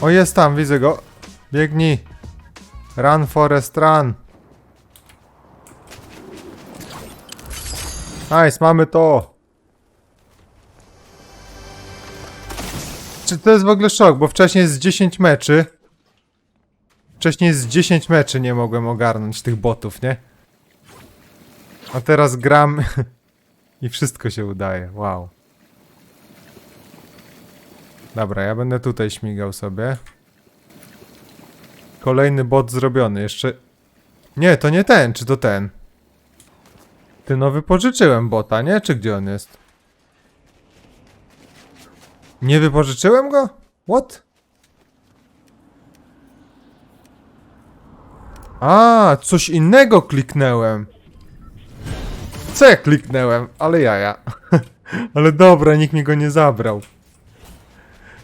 O, jest tam, widzę go. Biegnij. Run, Forest, run. Nice, mamy to. Czy to jest w ogóle szok, bo wcześniej jest 10 meczy. Wcześniej z 10 meczy nie mogłem ogarnąć tych botów, nie? A teraz gram i wszystko się udaje. Wow. Dobra, ja będę tutaj śmigał sobie. Kolejny bot zrobiony. Jeszcze... Nie, to nie ten. Czy to ten? Ty no wypożyczyłem bota, nie? Czy gdzie on jest? Nie wypożyczyłem go? What? A, coś innego kliknęłem. C kliknęłem, ale jaja. ale dobra, nikt mi go nie zabrał.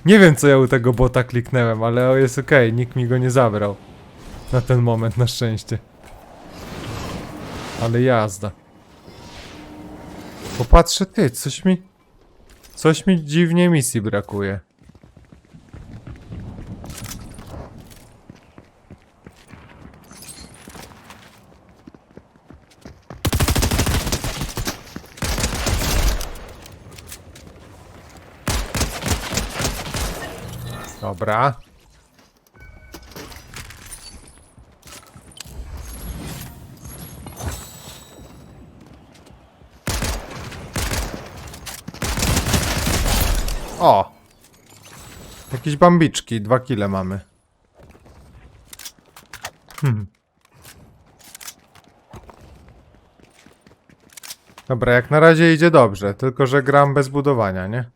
Nie wiem co ja u tego bota kliknęłem, ale jest okej, nikt mi go nie zabrał. Na ten moment, na szczęście. Ale jazda. Popatrzę, ty, coś mi... Coś mi dziwnie misji brakuje. Dobra. O! Jakieś bambiczki, dwa kile mamy. Hmm. Dobra, jak na razie idzie dobrze, tylko że gram bez budowania, nie?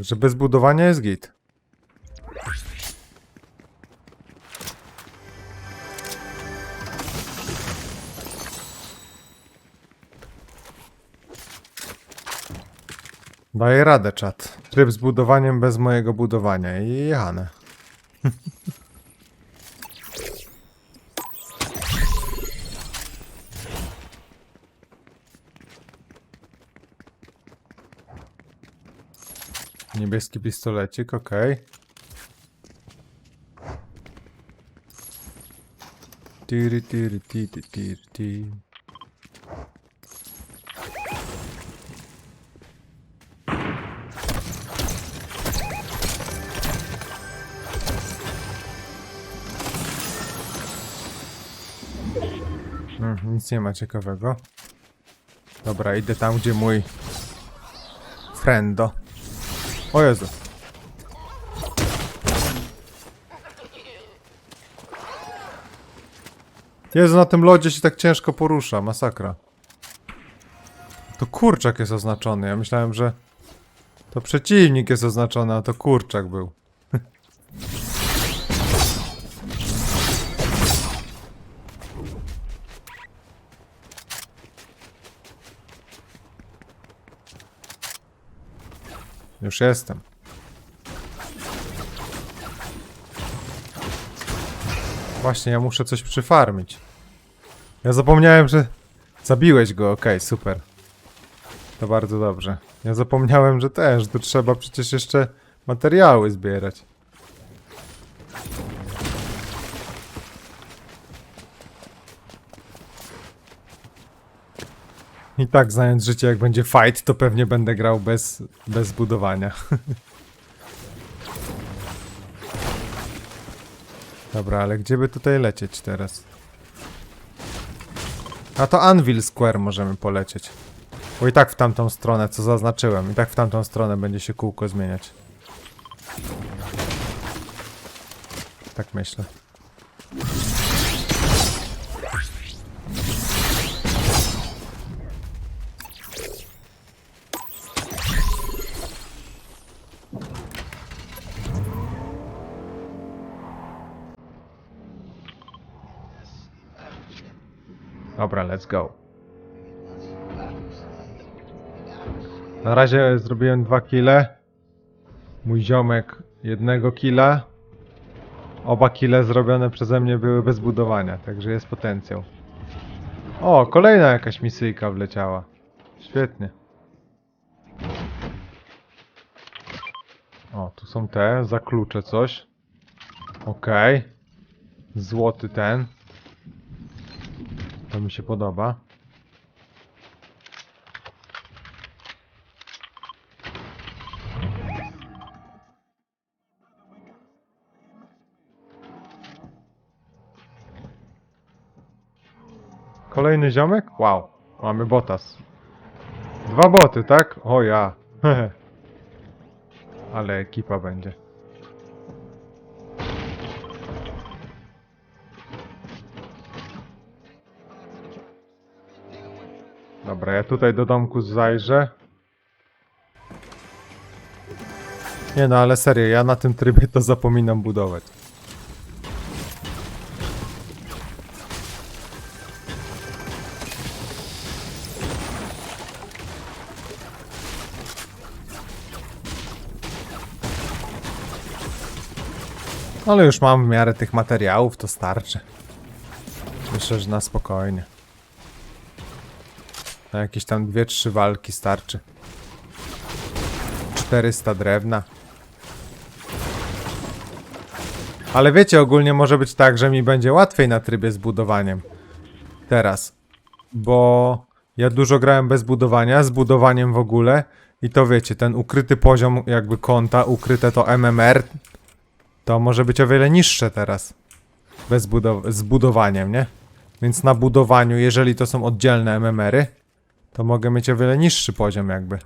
Że bez budowania jest git. Daję radę, czat. Tryb z budowaniem bez mojego budowania. I jechane. Niebieski pistolecik, okej. Tiri, tiri, tiri, tiri, tiri. Mm, nic nie ma ciekawego. Dobra, idę tam, gdzie mój friendo. O Jezu. Jezu, na tym lodzie się tak ciężko porusza, masakra. To kurczak jest oznaczony, ja myślałem, że to przeciwnik jest oznaczony, a to kurczak był. Już jestem. Właśnie, ja muszę coś przyfarmić. Ja zapomniałem, że... Zabiłeś go, okej, super. To bardzo dobrze. Ja zapomniałem, że też, tu trzeba przecież jeszcze materiały zbierać. I tak, znając życie, jak będzie fight, to pewnie będę grał bez, bez budowania. Dobra, ale gdzie by tutaj lecieć teraz? A to Anvil Square możemy polecieć. Bo i tak w tamtą stronę, co zaznaczyłem, i tak w tamtą stronę będzie się kółko zmieniać. Tak myślę. Dobra, let's go. Na razie zrobiłem dwa kile. Mój ziomek jednego killa. Oba kile zrobione przeze mnie były bez budowania, także jest potencjał. O, kolejna jakaś misyjka wleciała. Świetnie. O, tu są te, za klucze coś. Okej. Złoty ten. To mi się podoba. Kolejny ziomek? Wow, mamy botas. Dwa boty, tak? O ja. Ale ekipa będzie. Dobra, ja tutaj do domku zajrzę. Nie no, ale serio, ja na tym trybie to zapominam budować. Ale już mam w miarę tych materiałów, to starczy. Myślę, że na spokojnie. Na jakieś tam 2-3 walki starczy. 400 drewna. Ale wiecie, ogólnie może być tak, że mi będzie łatwiej na trybie z budowaniem. Teraz. Bo ja dużo grałem bez budowania, z budowaniem w ogóle. I to wiecie, ten ukryty poziom jakby konta, ukryte to MMR, to może być o wiele niższe teraz. Bez budow- z budowaniem, nie? Więc na budowaniu, jeżeli to są oddzielne MMR-y, to mogę mieć o wiele niższy poziom jakby.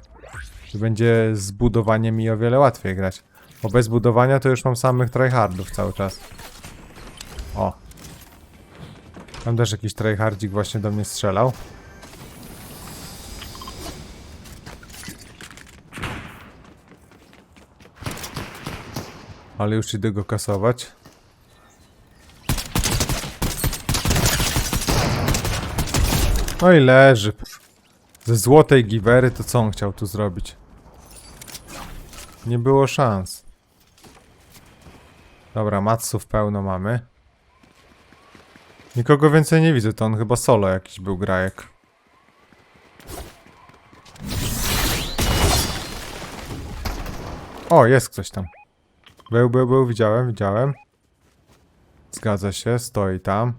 Że będzie z budowaniem mi o wiele łatwiej grać. Bo bez budowania to już mam samych tryhardów cały czas. O. Tam też jakiś tryhardzik właśnie do mnie strzelał. Ale już idę go kasować. No i leży. Ze złotej giwery to co on chciał tu zrobić? Nie było szans. Dobra, matsów pełno mamy. Nikogo więcej nie widzę, to on chyba solo jakiś był grajek. O, jest ktoś tam. Był, był, był, widziałem, widziałem. Zgadza się, stoi tam.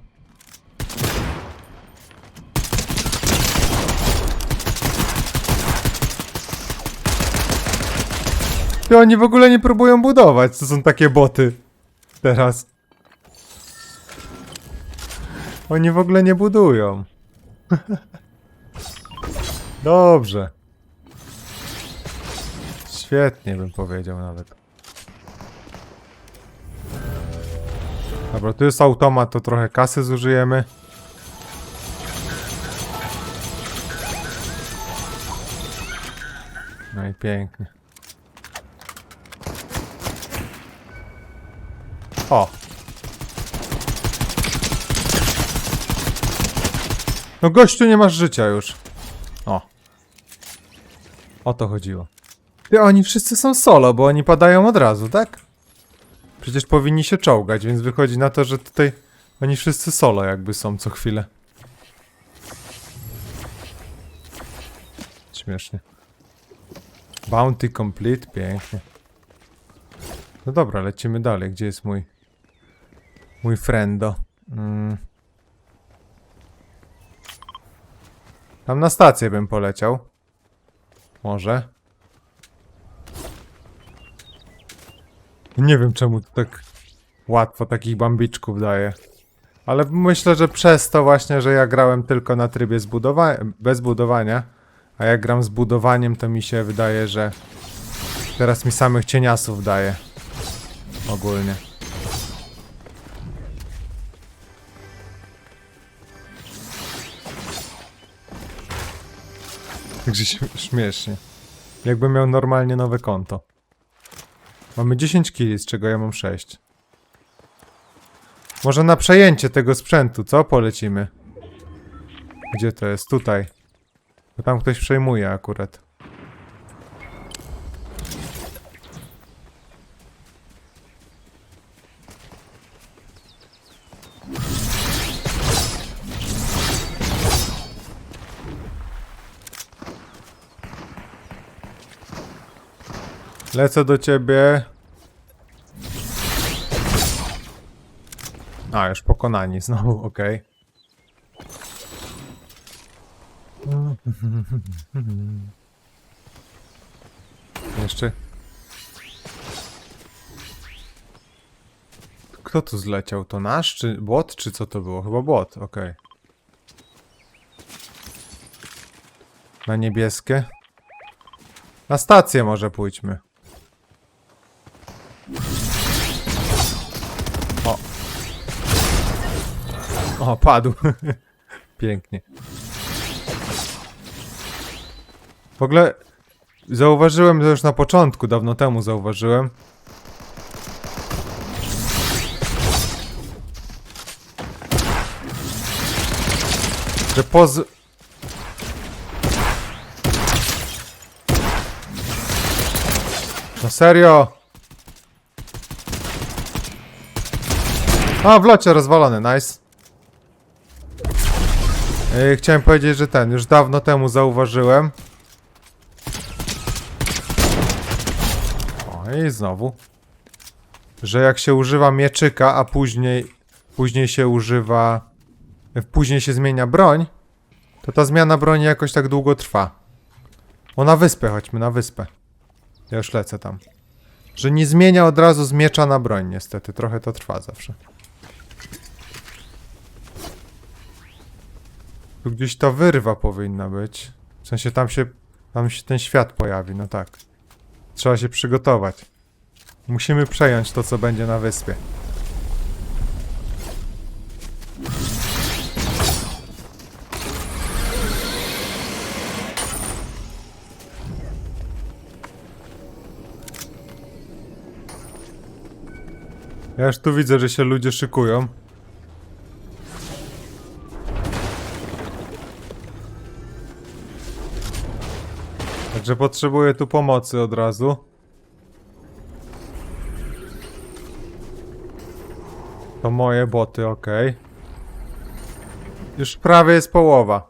Ty oni w ogóle nie próbują budować, to są takie boty. Teraz. Oni w ogóle nie budują. Dobrze. Świetnie bym powiedział nawet. Dobra, tu jest automat, to trochę kasy zużyjemy. No i pięknie. O! No gościu, nie masz życia już. O. O to chodziło. Ty, oni wszyscy są solo, bo oni padają od razu, tak? Przecież powinni się czołgać, więc wychodzi na to, że tutaj oni wszyscy solo jakby są co chwilę. Śmiesznie. Bounty complete, pięknie. No dobra, lecimy dalej. Gdzie jest mój... Mój friendo? Mm. Tam na stację bym poleciał. Może. Nie wiem czemu to tak łatwo takich bambiczków daje. Ale myślę, że przez to właśnie, że ja grałem tylko na trybie zbudowa- bez budowania, a jak gram z budowaniem, to mi się wydaje, że teraz mi samych cieniasów daje. Ogólnie. Także śm- śmiesznie. Jakbym miał normalnie nowe konto. Mamy 10 kili, z czego ja mam 6. Może na przejęcie tego sprzętu, co? Polecimy. Gdzie to jest? Tutaj. Bo tam ktoś przejmuje akurat. Lecę do ciebie. A, już pokonani znowu, okej. Jeszcze. Kto tu zleciał? To nasz, czy bot, czy co to było? Chyba bot, okej. Na niebieskie. Na stację może pójdźmy. O, padł. Pięknie. W ogóle zauważyłem to już na początku, dawno temu zauważyłem. Że poz... No serio? A, w locie rozwalony, nice. Yy, chciałem powiedzieć, że ten, już dawno temu zauważyłem. O, i znowu. Że jak się używa mieczyka, a później, później się używa, później się zmienia broń, to ta zmiana broni jakoś tak długo trwa. O, na wyspę chodźmy, na wyspę. Ja już lecę tam. Że nie zmienia od razu z miecza na broń, niestety. Trochę to trwa zawsze. Tu gdzieś ta wyrwa powinna być. W sensie tam się, tam się ten świat pojawi, no tak. Trzeba się przygotować. Musimy przejąć to, co będzie na wyspie. Ja już tu widzę, że się ludzie szykują. Także potrzebuję tu pomocy od razu. To moje boty, ok. Już prawie jest połowa.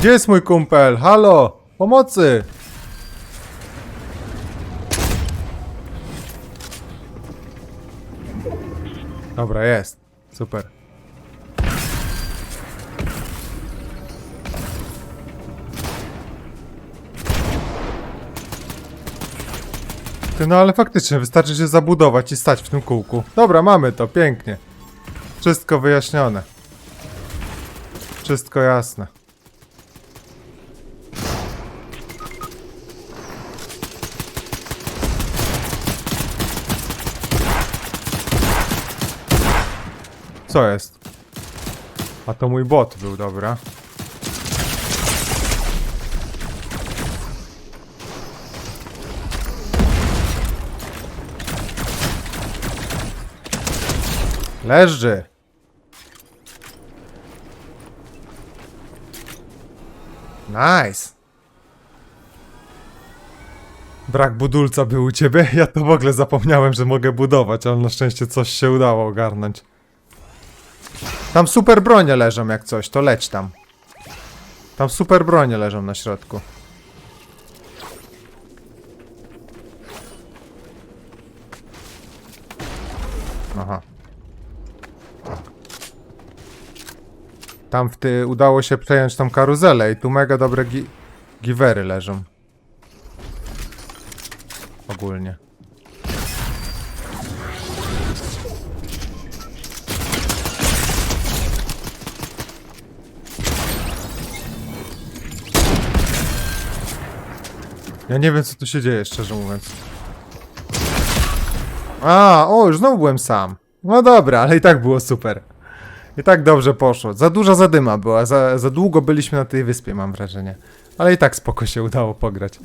Gdzie jest mój kumpel? Halo! Pomocy! Dobra, jest. Super. Ty, no ale faktycznie, wystarczy się zabudować i stać w tym kółku. Dobra, mamy to, pięknie. Wszystko wyjaśnione. Wszystko jasne. Co jest? A to mój bot był, dobra. Leży. Nice. Brak budulca był u ciebie? Ja to w ogóle zapomniałem, że mogę budować, ale na szczęście coś się udało ogarnąć. Tam super bronie leżą jak coś, to leć tam. Tam super bronie leżą na środku. Tam w ty udało się przejąć tą karuzelę i tu mega dobre gi giwery leżą. Ogólnie. Ja nie wiem co tu się dzieje, szczerze mówiąc. A, o, już znowu byłem sam. No dobra, ale i tak było super. I tak dobrze poszło. Za duża zadyma była, za, za długo byliśmy na tej wyspie, mam wrażenie. Ale i tak spoko się udało pograć.